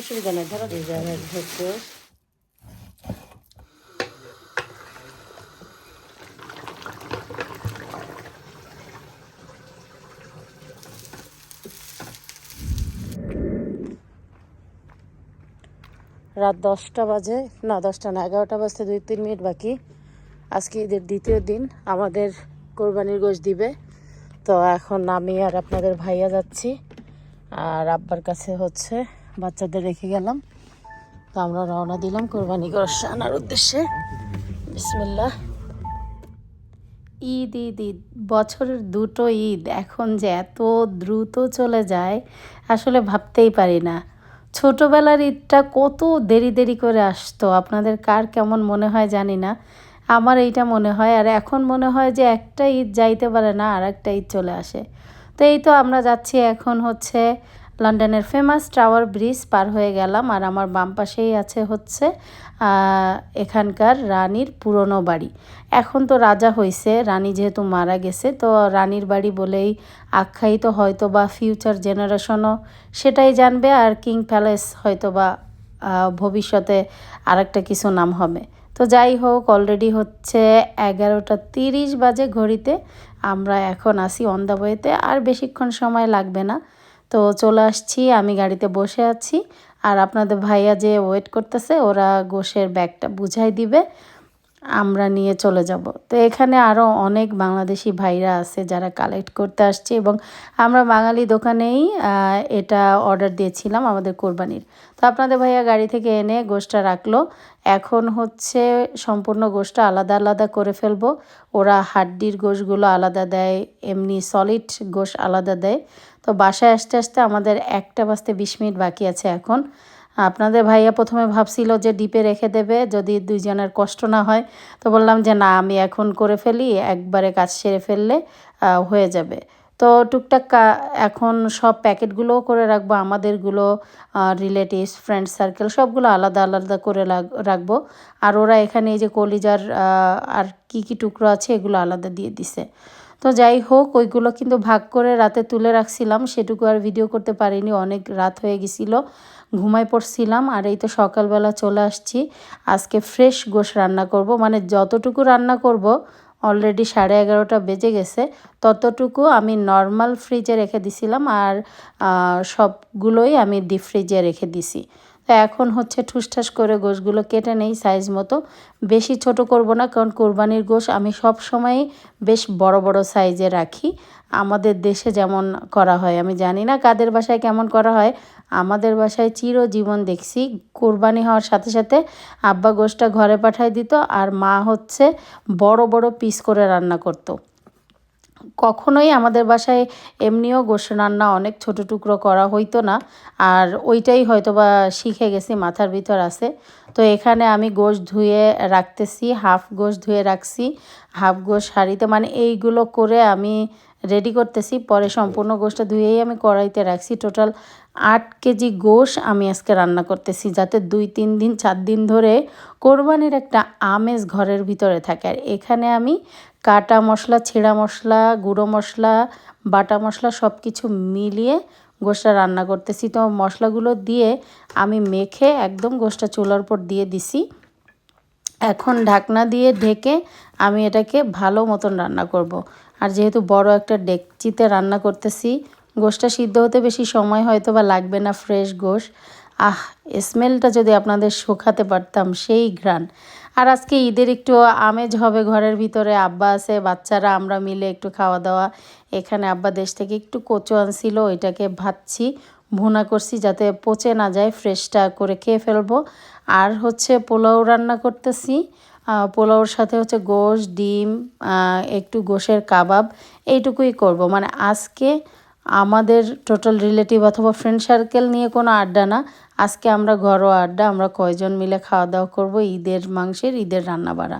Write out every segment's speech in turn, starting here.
অসুবিধা নেই, ধরো দিয়ে রাত দশটা বাজে, না, দশটা না, এগারোটা বাজতে দুই, তিন মিনিট বাকি। আজকে ঈদের দ্বিতীয় দিন, আমাদের কোরবানির গোশ দিবে। তো এখন আমি আর আপনাদের ভাইয়া যাচ্ছি, আর আব্বার কাছে হচ্ছে বাচ্চাদের রেখে গেলাম। তো আমরা রওনা দিলাম কোরবানি গোশ আনার উদ্দেশ্যে। বিসমিল্লাহ। ঈদ ঈদ ঈদ। বছরের দুটো ঈদ। এখন যে এত দ্রুত চলে যায়, আসলে ভাবতেই পারি না। ছোটোবেলার ঈদটা কত দেরি দেরি করে আসতো। আপনাদের কার কেমন মনে হয় জানি না। আমার এইটা মনে হয়। আর এখন মনে হয় যে একটা ঈদ যাইতে পারে না আর একটা ঈদ চলে আসে। তো এই তো আমরা যাচ্ছি এখন হচ্ছে লন্ডনের ফেমাস টাওয়ার ব্রিজ পার হয়ে গেলাম আর আমার বাম পাশেই আছে হচ্ছে এখানকার রানীর পুরনো বাড়ি। এখন তো রাজা হয়েছে রানী যেহেতু মারা গেছে, তো রানীর বাড়ি বলেই আখ্যায়িত হয়তো বা ফিউচার জেনারেশনও সেটাই জানবে আর কিং প্যালেস হয়তো বা ভবিষ্যতে আরেকটা কিছু নাম হবে। তো যাই হোক অলরেডি হচ্ছে এগারোটা তিরিশ বাজে ঘড়িতে আমরা এখন আসি অন দ্য ওয়েতে আর বেশিক্ষণ সময় লাগবে না। তো চলে আসছি, আমি গাড়িতে বসে আছি। আর আপনাদের ভাইয়া যে ওয়েট করতেছে, ওরা গোসের ব্যাগটা বুঝাই দিবে। আমরা নিয়ে চলে যাব। তো এখানে আরও অনেক বাংলাদেশি ভাইরা আছে যারা কালেক্ট করতে আসছে এবং আমরা বাঙালি দোকানেই এটা অর্ডার দিয়েছিলাম আমাদের কোরবানির। তো আপনাদের ভাইয়া গাড়ি থেকে এনে গোশটা রাখল। এখন হচ্ছে সম্পূর্ণ গোশটা আলাদা আলাদা করে ফেলব। ওরা হাড্ডির গোশগুলো আলাদা দেয়, এমনি সলিড গোশ আলাদা দেয়। তো বাসায় আসতে আসতে আমাদের একটা বাজতে বিশ মিনিট বাকি আছে এখন। আপনাদের ভাইয়া প্রথমে ভাবছিল যে ডিপে রেখে দেবে, যদি দুইজনের কষ্ট না হয়। তো বললাম যে, না, আমি এখন করে ফেলি, একবারে কাজ সেরে ফেললে হয়ে যাবে। তো টুকটাক এখন সব প্যাকেটগুলোও করে রাখব, আমাদেরগুলো রিলেটিভস ফ্রেন্ড সার্কেল সবগুলো আলাদা আলাদা করে রাখব। আর ওরা এখানে এই যে কলিজার আর কি কি টুকরো আছে, এগুলো আলাদা দিয়ে দিছে। তো যাই হোক, ওইগুলো কিন্তু ভাগ করে রাতে তুলে রাখছিলাম, সেটুকু আর ভিডিও করতে পারিনি, অনেক রাত হয়ে গেছিল। ঘুমায় পড়ছিলাম আর এই তো সকালবেলা চলে আসছি। আজকে ফ্রেশ গোশ রান্না করব। মানে যতটুকু রান্না করব অলরেডি সাড়ে এগারোটা বেজে গেছে, ততটুকু আমি নর্মাল ফ্রিজে রেখে দিছিলাম আর সবগুলোই আমি ডিপ ফ্রিজে রেখে দিছি। তো এখন হচ্ছে ঠুসঠাস করে গোশগুলো কেটে নেই সাইজ মতো। বেশি ছোট করব না, কারণ কোরবানির গোশ আমি সব সময় বেশ বড় বড় সাইজে রাখি। আমাদের দেশে যেমন করা হয়, আমি জানি না কাদের বাসায় কেমন করা হয়। আমাদের বাসায় চিরজীবন দেখছি, কোরবানি হওয়ার সাথে সাথে আব্বা গোশটা ঘরে পাঠায় দিত আর মা হচ্ছে বড় বড় পিস করে রান্না করতো। কখনোই আমাদের বাসায় এমনিও গোশ রান্না অনেক ছোট টুকরো করা হইতো না। আর ওইটাই হয়তো বা শিখে গেছি, মাথার ভিতর আছে। তো এখানে আমি গোশ ধুয়ে রাখতেছি, হাফ গোশ ধুয়ে রাখছি, হাফ গোশ হাঁড়িতে মানে এইগুলো করে আমি রেডি করতেছি। পরে সম্পূর্ণ গোশটা ধুয়েই আমি কড়াইতে রাখছি। টোটাল আট কেজি গোশ আমি আজকে রান্না করতেছি যাতে দুই তিন দিন চার দিন ধরে কোরবানির একটা আমেজ ঘরের ভিতরে থাকে। আর এখানে আমি কাটা মশলা ছেঁড়া মশলা গুঁড়ো মশলা বাটা মশলা সব কিছু মিলিয়ে গোশটা রান্না করতেছি। তো মশলাগুলো দিয়ে আমি মেখে একদম গোশটা চুলার উপর দিয়ে দিছি। এখন ঢাকনা দিয়ে ঢেকে আমি এটাকে ভালো মতন রান্না করব। আর যেহেতু বড় একটা ডেকচিতে রান্না করতেছি গোশটা সিদ্ধ হতে বেশি সময় হয়তো বা লাগবে না ফ্রেশ গোশ। আহ স্মেলটা যদি আপনাদের শোকাতে পারতাম, সেই ঘ্রাণ। আর আজকে ঈদের একটু আমেজ হবে ঘরের ভিতরে, আব্বা আছে, বাচ্চারা, আমরা মিলে একটু খাওয়া দাওয়া এখানে আব্বা দেশ থেকে একটু কচু আনছিল, ওইটাকে ভাজছি ভুনা করছি যাতে পচে না যায়, ফ্রেশটা করে খেয়ে ফেলব। আর হচ্ছে পোলাও রান্না করতেছি। পোলাওর সাথে হচ্ছে গোশ, ডিম একটু গোশের কাবাব, এইটুকুই করব। মানে আজকে আমাদের টোটাল রিলেটিভ অথবা ফ্রেন্ড সার্কেল নিয়ে কোনো আড্ডা না। আজকে আমরা ঘরোয়া আড্ডা, আমরা কয়জন মিলে খাওয়া দাওয়া করব? ঈদের মাংসের, ঈদের রান্না বাড়া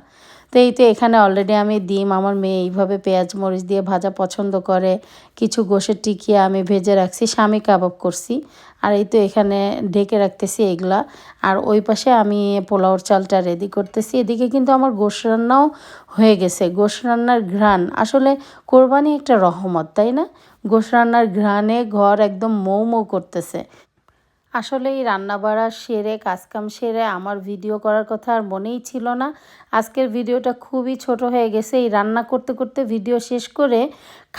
তো এই তো এখানে অলরেডি আমি ডিম, আমার মেয়ে এইভাবে পেঁয়াজ, মরিচ দিয়ে ভাজা পছন্দ করে। কিছু গোশের টিকিয়া আমি ভেজে রাখছি, স্বামী কাবাব করছি। আর এই তো এখানে ঢেকে রাখতেছি এগুলা। আর ওই পাশে আমি পোলাওর চালটা রেডি করতেছি। এদিকে কিন্তু আমার গোশ রান্নাও হয়ে গেছে। গোশ রান্নার ঘ্রাণ, আসলে কোরবানি একটা রহমত, তাই না? গোশ রান্নার ঘ্রাণে ঘর একদম মৌ মৌ করতেছে। আসলে এই রান্না বাড়া সেরে, কাজকাম সেরে আমার ভিডিও করার কথা আর মনেই ছিল না। আজকের ভিডিওটা খুবই ছোট হয়ে গেছে। এই রান্না করতে করতে ভিডিও শেষ করে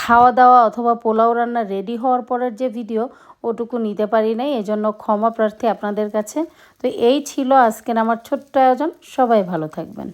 খাওয়া দাওয়া অথবা পোলাও রান্না রেডি হওয়ার পরের যে ভিডিও, ওটুকু নিতে পারি নাই, এজন্য ক্ষমা প্রার্থী আপনাদের কাছে। তো এই ছিল আজকের আমার ছোট্ট আয়োজন। সবাই ভালো থাকবেন।